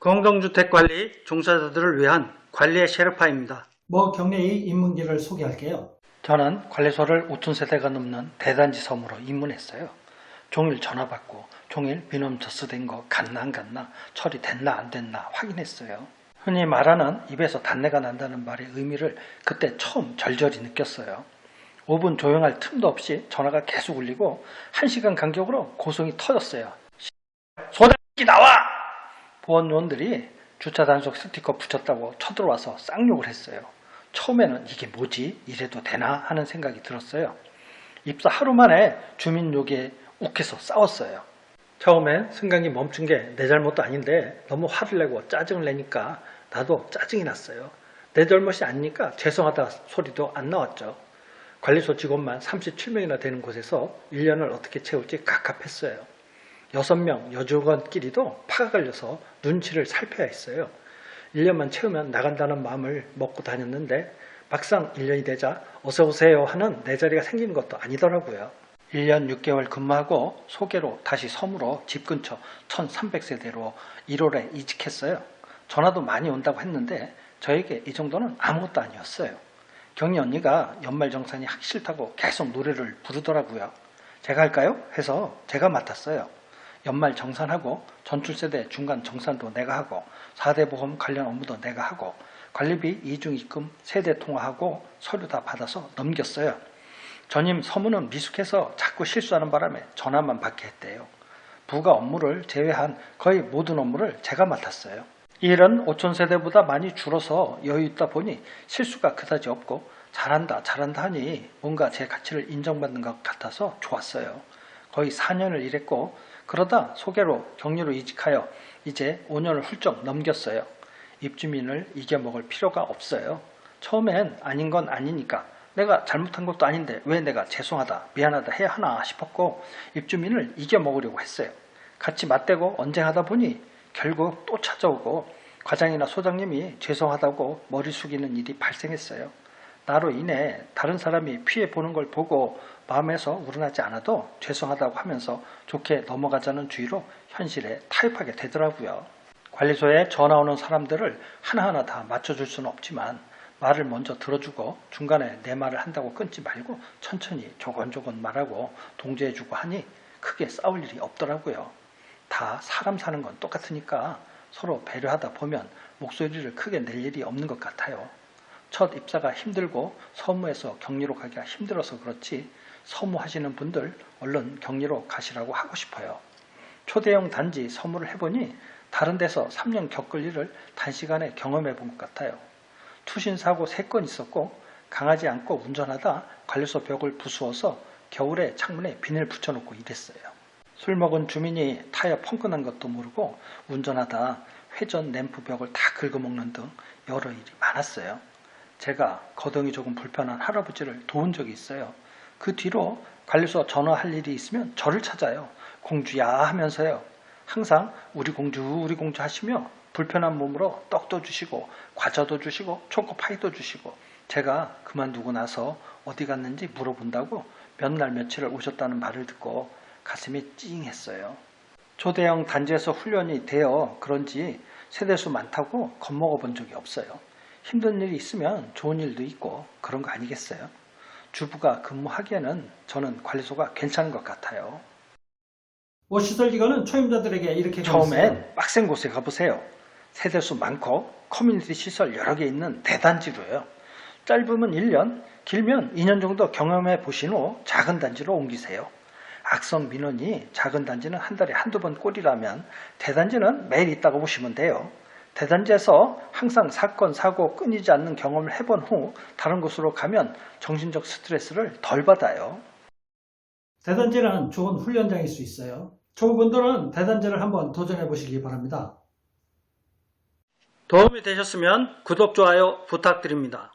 공동주택관리 종사자들을 위한 관리의 셰르파입니다. 뭐 경례의 입문기를 소개할게요. 저는 관리소를 5천 세대가 넘는 대단지 섬으로 입문했어요. 종일 전화 받고 종일 민원 접수된 거 갔나 안 갔나 처리됐나 안 됐나 확인했어요. 흔히 말하는 입에서 단내가 난다는 말의 의미를 그때 처음 절절히 느꼈어요. 5분 조용할 틈도 없이 전화가 계속 울리고 1시간 간격으로 고성이 터졌어요. 소장기 나와! 보안요원들이 주차 단속 스티커 붙였다고 쳐들어와서 쌍욕을 했어요. 처음에는 이게 뭐지? 이래도 되나? 하는 생각이 들었어요. 입사 하루 만에 주민 욕에 욱해서 싸웠어요. 처음엔 승강이 멈춘 게 내 잘못도 아닌데 너무 화를 내고 짜증을 내니까 나도 짜증이 났어요. 내 잘못이 아니니까 죄송하다 소리도 안 나왔죠. 관리소 직원만 37명이나 되는 곳에서 1년을 어떻게 채울지 갑갑했어요. 6명 여직원끼리도 파가 걸려서 눈치를 살펴야 했어요. 1년만 채우면 나간다는 마음을 먹고 다녔는데 막상 1년이 되자 어서 오세요 하는 내 자리가 생기는 것도 아니더라고요. 1년 6개월 근무하고 소개로 다시 섬으로 집 근처 1300세대로 1월에 이직했어요. 전화도 많이 온다고 했는데 저에게 이 정도는 아무것도 아니었어요. 경희 언니가 연말정산이 하기 싫다고 계속 노래를 부르더라고요. 제가 할까요? 해서 제가 맡았어요. 연말 정산하고 전출세대 중간 정산도 내가 하고 4대 보험 관련 업무도 내가 하고 관리비 이중 입금 세대 통화하고 서류 다 받아서 넘겼어요. 전임 서무는 미숙해서 자꾸 실수하는 바람에 전화만 받게 했대요. 부가 업무를 제외한 거의 모든 업무를 제가 맡았어요. 이 일은 5천 세대보다 많이 줄어서 여유 있다 보니 실수가 그다지 없고 잘한다 잘한다 하니 뭔가 제 가치를 인정받는 것 같아서 좋았어요. 거의 4년을 일했고 그러다 소개로 격리로 이직하여 이제 5년을 훌쩍 넘겼어요. 입주민을 이겨먹을 필요가 없어요. 처음엔 아닌 건 아니니까 내가 잘못한 것도 아닌데 왜 내가 죄송하다 미안하다 해야 하나 싶었고 입주민을 이겨먹으려고 했어요. 같이 맞대고 언쟁하다 보니 결국 또 찾아오고 과장이나 소장님이 죄송하다고 머리 숙이는 일이 발생했어요. 나로 인해 다른 사람이 피해 보는 걸 보고 마음에서 우러나지 않아도 죄송하다고 하면서 좋게 넘어가자는 주의로 현실에 타협하게 되더라고요. 관리소에 전화 오는 사람들을 하나하나 다 맞춰줄 수는 없지만 말을 먼저 들어주고 중간에 내 말을 한다고 끊지 말고 천천히 조곤조곤 말하고 동조해주고 하니 크게 싸울 일이 없더라고요. 다 사람 사는 건 똑같으니까 서로 배려하다 보면 목소리를 크게 낼 일이 없는 것 같아요. 첫 입사가 힘들고 서무에서 격리로 가기가 힘들어서 그렇지 서무하시는 분들 얼른 격리로 가시라고 하고 싶어요. 초대형 단지 서무를 해보니 다른 데서 3년 겪을 일을 단시간에 경험해 본 것 같아요. 투신 사고 3건 있었고 강하지 않고 운전하다 관리소 벽을 부수어서 겨울에 창문에 비닐 붙여놓고 일했어요. 술 먹은 주민이 타이어 펑크난 것도 모르고 운전하다 회전 램프 벽을 다 긁어먹는 등 여러 일이 많았어요. 제가 거동이 조금 불편한 할아버지를 도운 적이 있어요. 그 뒤로 관리소 전화할 일이 있으면 저를 찾아요. 공주야 하면서요. 항상 우리 공주 우리 공주 하시며 불편한 몸으로 떡도 주시고 과자도 주시고 초코파이도 주시고 제가 그만두고 나서 어디 갔는지 물어본다고 몇 날 며칠을 오셨다는 말을 듣고 가슴이 찡했어요. 초대형 단지에서 훈련이 되어 그런지 세대수 많다고 겁먹어 본 적이 없어요. 힘든 일이 있으면 좋은 일도 있고 그런 거 아니겠어요? 주부가 근무하기에는 저는 관리소가 괜찮은 것 같아요. 뭐 시설 기관은 초임자들에게 이렇게. 처음엔 빡센 곳에 가보세요. 세대수 많고 커뮤니티 시설 여러 개 있는 대단지로요. 짧으면 1년, 길면 2년 정도 경험해 보신 후 작은 단지로 옮기세요. 악성 민원이 작은 단지는 한 달에 한두 번 꼴이라면 대단지는 매일 있다고 보시면 돼요. 대단지에서 항상 사건, 사고 끊이지 않는 경험을 해본 후 다른 곳으로 가면 정신적 스트레스를 덜 받아요. 대단지는 좋은 훈련장일 수 있어요. 초보분들은 대단지를 한번 도전해 보시기 바랍니다. 도움이 되셨으면 구독, 좋아요 부탁드립니다.